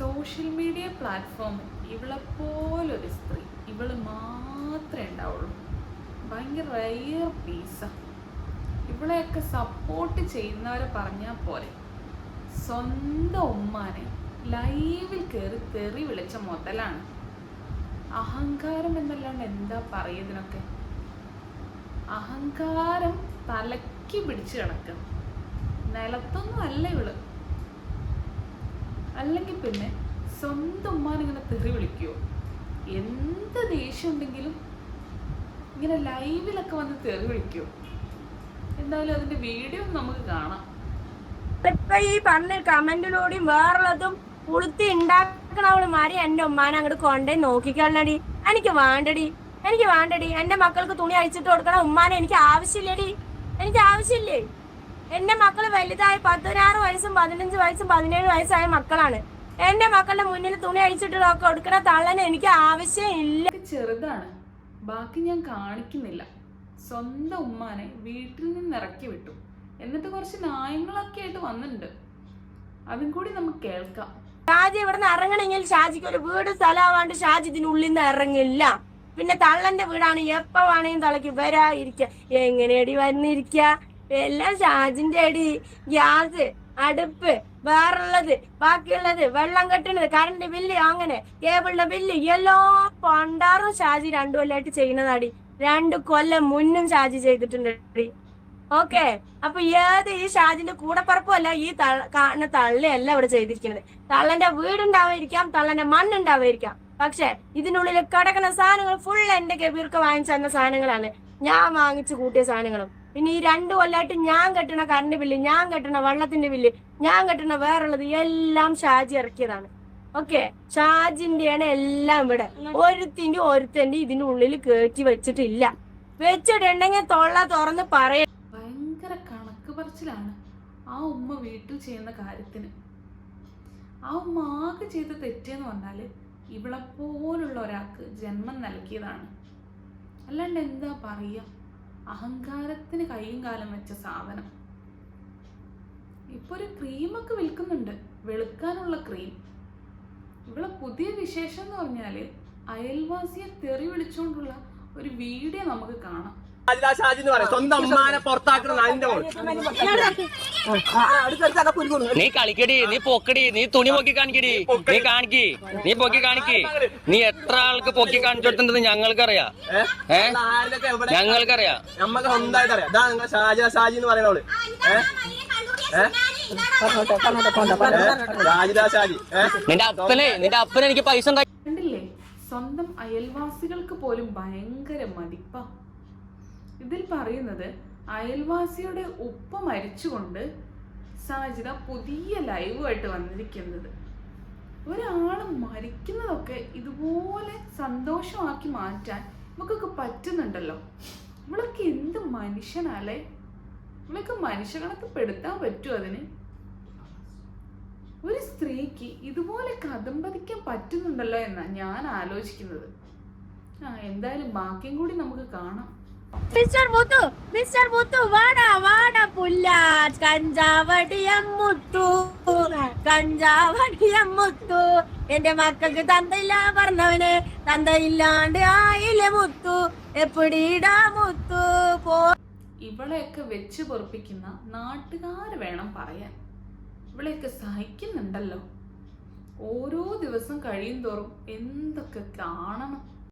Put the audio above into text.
Social media പ്ലാറ്റ്ഫോമിൽ ഇവളെപ്പോലൊരു സ്ത്രീ. ഇവൾ മാത്രമേ ഉണ്ടാവുള്ളൂ. ഭയങ്കര റയർ പീസ ഇവളെയൊക്കെ സപ്പോർട്ട് ചെയ്യുന്നവരെ പറഞ്ഞാൽ പോലെ സ്വന്തം ഉമ്മാനെ ലൈവിൽ കയറി തെറി വിളിച്ച മുതലാണ്. അഹങ്കാരം എന്നല്ലാണ്ട് എന്താ പറയുന്നതിനൊക്കെ അഹങ്കാരം തലക്കി പിടിച്ച് കിടക്കും. നിലത്തൊന്നും അല്ല ഇവൾ. അല്ലെങ്കിൽ പിന്നെ സ്വന്തം ഉമ്മാനിങ്ങനെ തെറി വിളിക്കുവോ? എന്ത് ദേഷ്യം ഉണ്ടെങ്കിലും ഇങ്ങനെ ലൈവിലൊക്കെ വന്ന് തെറി വിളിക്കുവോ? എന്തായാലും അതിന്റെ വീഡിയോ നമുക്ക് കാണാം. ഇപ്പൊ ഈ പറഞ്ഞ കമന്റിലൂടെയും വേറുള്ളതും ഉളുത്തി ഉണ്ടാക്കണവൾ മാറി എന്റെ ഉമ്മാനെ അങ്ങോട്ട് കൊണ്ടേ നോക്കിക്കളടി എനിക്ക് വേണ്ടടി. എനിക്ക് വേണ്ടടി. എന്റെ മക്കൾക്ക് തുണി അഴിച്ചിട്ട് കൊടുക്കണം ഉമ്മാനെ എനിക്ക് ആവശ്യമില്ലടി. എനിക്ക് ആവശ്യമില്ലേ? എന്റെ മക്കൾ വലുതായി പതിനാറ് വയസ്സും പതിനഞ്ച് വയസ്സും പതിനേഴ് വയസ്സായ മക്കളാണ്. എന്റെ മക്കളുടെ മുന്നിൽ തുണി അഴിച്ചിട്ട് കൊടുക്കണ തള്ളനെ എനിക്ക് ആവശ്യമില്ല ചെറുതാണ്. ബാക്കി ഞാൻ കാണിക്കുന്നില്ല. സ്വന്തം ഉമ്മാനെ വീട്ടിൽ നിന്ന് ഇറക്കി വിട്ടു. എന്നിട്ട് കുറച്ച് ന്യായങ്ങളൊക്കെ ആയിട്ട് വന്നിട്ടുണ്ട്. അതും കൂടി നമുക്ക് കേൾക്കാം. ഷാജി ഇവിടുന്ന് ഇറങ്ങണമെങ്കിൽ ഷാജിക്ക് ഒരു വീട് സ്ഥലമാവാണ്ട് ഷാജി ഇതിനുള്ളിൽ നിന്ന് ഇറങ്ങില്ല. പിന്നെ തള്ളന്റെ വീടാണ് എപ്പോ വേണേലും തളയ്ക്ക് വരാ ഇരിക്ക എങ്ങനെയടി വന്നിരിക്ക? എല്ലാം ഷാജിന്റെ അടി ഗ്യാസ് അടുപ്പ് വേറുള്ളത് ബാക്കിയുള്ളത് വെള്ളം കെട്ടുന്നത് കറണ്ട് ബില്ല് അങ്ങനെ കേബിളിന്റെ ബില്ല് എല്ലാ പണ്ടാറും ഷാജി രണ്ടു കൊല്ലമായിട്ട് ചെയ്യുന്നതാടി. രണ്ട് കൊല്ലം മുന്നും ഷാജി ചെയ്തിട്ടുണ്ട് ഓക്കെ? അപ്പൊ ഏത് ഈ ഷാജിന്റെ കൂടപ്പറപ്പല്ല ഈ തള്ള- കാണുന്ന തള്ളയല്ല ഇവിടെ ചെയ്തിരിക്കുന്നത്. തള്ളന്റെ വീടുണ്ടാവായിരിക്കാം തള്ളന്റെ മണ്ണുണ്ടാവായിരിക്കാം പക്ഷെ ഇതിനുള്ളിൽ കിടക്കുന്ന സാധനങ്ങൾ ഫുൾ എന്റെ കബീർക്ക് വാങ്ങിച്ചു തന്ന സാധനങ്ങളാണ്. ഞാൻ വാങ്ങിച്ചു കൂട്ടിയ സാധനങ്ങളും. പിന്നെ ഈ രണ്ടു കൊല്ലമായിട്ട് ഞാൻ കെട്ടണ കറണ്ട് ബില്ല് ഞാൻ കെട്ടണ വെള്ളത്തിന്റെ ബില്ല് ഞാൻ കെട്ടണ വേറുള്ളത് എല്ലാം ഷാജി ഇറക്കിയതാണ്. ഓക്കെ ഷാജിന്റെയാണ് എല്ലാം ഇവിടെ. ഒരുത്തിന്റെ ഒരുത്തന്റെ ഇതിന്റെ ഉള്ളിൽ കയറ്റി വെച്ചിട്ടില്ല. വെച്ചിട്ടുണ്ടെങ്കിൽ തൊള്ള തുറന്ന് പറയ ഭയങ്കര കണക്ക് പറച്ചിലാണ് ആ ഉമ്മ വീട്ടിൽ ചെയ്യുന്ന കാര്യത്തിന്. ആ ഉമ്മ ആകെ ചെയ്ത തെറ്റെന്ന് പറഞ്ഞാൽ ഇവളെപ്പോലുള്ള ഒരാൾക്ക് ജന്മം നൽകിയതാണ്. അല്ലാണ്ട് എന്താ പറയുക അഹങ്കാരത്തിന് കൈയും കാലം വെച്ച സാധനം ഇപ്പൊ ഒരു ക്രീമൊക്കെ വിൽക്കുന്നുണ്ട്. വെളുക്കാനുള്ള ക്രീം ഇവിടെ പുതിയ വിശേഷം എന്ന് പറഞ്ഞാൽ അയൽവാസിയെ തെറി വിളിച്ചുകൊണ്ടുള്ള ഒരു വീഡിയോ നമുക്ക് കാണാം. ഷാജിദാ ഷാജി എന്ന് പറയാം. സ്വന്തം അമ്മാനെ പുറത്താക്കണം നാലിന്റെ മോൾ നീ കളിക്കടി നീ പൊക്കടി നീ തുണി പൊക്കി കാണിക്കടി. നീ കാണിക്കി നീ പൊക്കി കാണിക്കി. നീ എത്ര ആൾക്ക് പൊക്കി കാണിച്ചിട്ടുണ്ടെന്ന് ഞങ്ങൾക്കറിയാ. ഞങ്ങൾക്കറിയാം ഏ? ഞങ്ങൾക്കറിയാം. നമ്മക്ക് സ്വന്തമായിട്ട് അറിയാം. ഇതാ ഷാജിദ ഷാജി. എന്ന് പറയണോൾ നിന്റെ അപ്പനെ നിന്റെ അപ്പനെ എനിക്ക് പൈസ സ്വന്തം അയൽവാസികൾക്ക് പോലും ഭയങ്കര മതിപ്പ ഇതിൽ പറയുന്നത് അയൽവാസിയുടെ ഉപ്പ മരിച്ചുകൊണ്ട് സാജിത പുതിയ ലൈവായിട്ട് വന്നിരിക്കുന്നത്. ഒരാൾ മരിക്കുന്നതൊക്കെ ഇതുപോലെ സന്തോഷമാക്കി മാറ്റാൻ നമുക്കൊക്കെ പറ്റുന്നുണ്ടല്ലോ. നമ്മളൊക്കെ എന്ത് മനുഷ്യനല്ലേ? നമ്മളൊക്കെ മനുഷ്യകണക്ക് പെടുത്താൻ പറ്റുമോ അതിന്? ഒരു സ്ത്രീക്ക് ഇതുപോലെ കഥമ്പതിക്കാൻ പറ്റുന്നുണ്ടല്ലോ എന്നാ ഞാൻ ആലോചിക്കുന്നത്. ആ എന്തായാലും ബാക്കിയും കൂടി നമുക്ക് കാണാം. മിസ്റ്റർ മുത്തു മിസ്റ്റർ മുത്തു വാടാ വാടാ പുല്ല കഞ്ചാവടിയം മുത്തു കഞ്ചാവടിയം മുത്തു. എന്റെ മക്കൾക്ക് തന്തയില്ല പറഞ്ഞവന് തന്തയില്ലാണ്ട് ആയില്ലേ മുത്തു. എപ്പിടീടാ മുത്തു പോ ഇവളെയൊക്കെ വെച്ച് പൊറപ്പിക്കുന്ന നാട്ടുകാർ വേണം പറയാൻ. ഇവളെയൊക്കെ സഹിക്കുന്നുണ്ടല്ലോ. ഓരോ ദിവസം കഴിയും തോറും എന്തൊക്കെ കാണണം.